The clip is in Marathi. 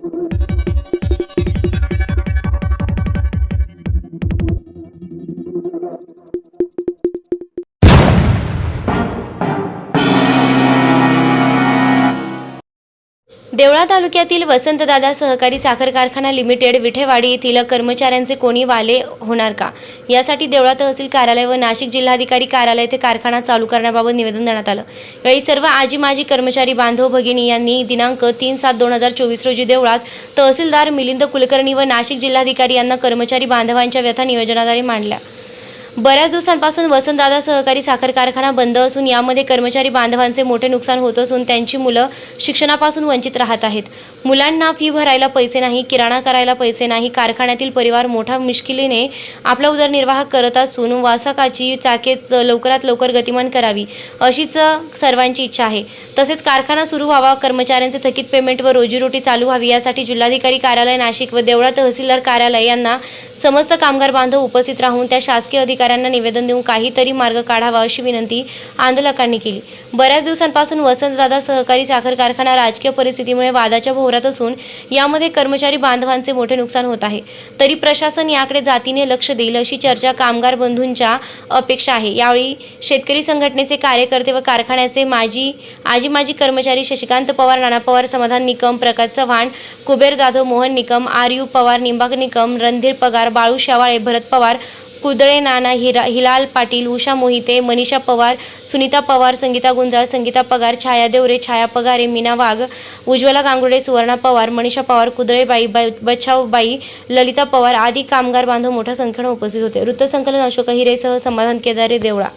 Thank you. देवळा तालुक्यातील वसंतदादा सहकारी साखर कारखाना लिमिटेड विठेवाडी येथील कर्मचाऱ्यांचे कोणी वाले होणार का? यासाठी देवळा तहसील कार्यालय व नाशिक जिल्हाधिकारी कार्यालय येथे कारखाना चालू करण्याबाबत निवेदन देण्यात आलं. यावेळी सर्व आजी माजी कर्मचारी बांधव भगिनी यांनी दिनांक तीन सात दोन हजार चोवीस रोजी देवळात तहसीलदार मिलिंद कुलकर्णी व नाशिक जिल्हाधिकारी यांना कर्मचारी बांधवांच्या व्यथा निवेदनाद्वारे मांडल्या. बऱ्याच दिवसांपासून वसंतदादा सहकारी साखर कारखाना बंद असून यामध्ये कर्मचारी बांधवांचे मोठे नुकसान होत असून त्यांची मुलं शिक्षणापासून वंचित राहत आहेत. मुलांना फी भरायला पैसे नाही किराणा करायला पैसे नाही कारखान्यातील परिवार मोठ्या मुश्किलीने आपला उदरनिर्वाह करत असून वासकाची चाके लवकरात लवकर गतिमान करावी अशीच सर्वांची इच्छा आहे. तसेच कारखाना सुरू व्हावा कर्मचाऱ्यांचे थकीत पेमेंट व रोजीरोटी चालू व्हावी यासाठी जिल्हाधिकारी कार्यालय नाशिक व देवळा तहसीलदार कार्यालय यांना समस्त कामगार बांधव उपस्थित राहून त्या शासकीय अधिकाऱ्यांना निवेदन देऊन काहीतरी मार्ग काढावा अशी विनंती आंदोलकांनी केली. बऱ्याच दिवसांपासून वसंतदादा सहकारी साखर कारखाना राजकीय परिस्थितीमुळे वादाच्या भोवरात असून यामध्ये कर्मचारी बांधवांचे मोठे नुकसान होत आहे. तरी प्रशासन याकडे जातीने लक्ष देईल अशी चर्चा कामगार बंधूंच्या अपेक्षा आहे. यावेळी शेतकरी संघटनेचे कार्यकर्ते व कारखान्याचे माजी आजी माजी कर्मचारी शशिकांत पवार नाना पवार समाधान निकम प्रकाश चव्हाण कुबेर जाधव मोहन निकम आर यू पवार निंबाग निकम रणधीर पगार बाळू शेवाळे भरत पवार कुदळे नाना हिरा हिलाल पाटील उषा मोहिते मनीषा पवार सुनीता पवार संगीता गुंजाळ संगीता पगार छाया देवरे छाया पगारे मीना वाघ उज्ज्वला गांगुडे सुवर्णा पवार मनीषा पवार कुदळेबाई ब- बच्छावबाई ललिता पवार आदी कामगार बांधव मोठ्या संख्येनं उपस्थित होते. वृत्तसंकलन अशोक हिरेसह समाधान केदारे देवळा.